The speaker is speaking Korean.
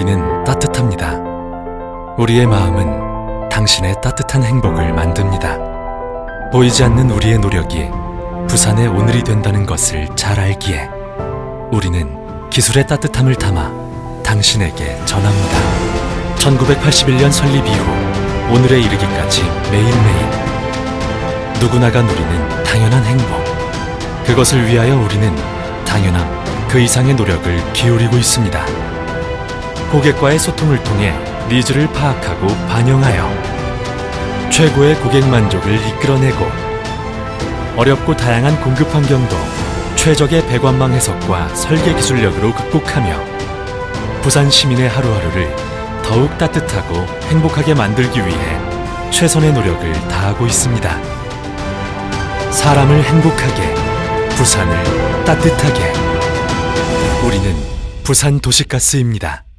우리는 따뜻합니다. 우리의 마음은 당신의 따뜻한 행복을 만듭니다. 보이지 않는 우리의 노력이 부산의 오늘이 된다는 것을 잘 알기에 우리는 기술의 따뜻함을 담아 당신에게 전합니다. 1981년 설립 이후 오늘에 이르기까지 매일매일 누구나가 누리는 당연한 행복. 그것을 위하여 우리는 당연함 그 이상의 노력을 기울이고 있습니다. 고객과의 소통을 통해 니즈를 파악하고 반영하여 최고의 고객 만족을 이끌어내고 어렵고 다양한 공급 환경도 최적의 배관망 해석과 설계 기술력으로 극복하며 부산 시민의 하루하루를 더욱 따뜻하고 행복하게 만들기 위해 최선의 노력을 다하고 있습니다. 사람을 행복하게, 부산을 따뜻하게. 우리는 부산 도시가스입니다.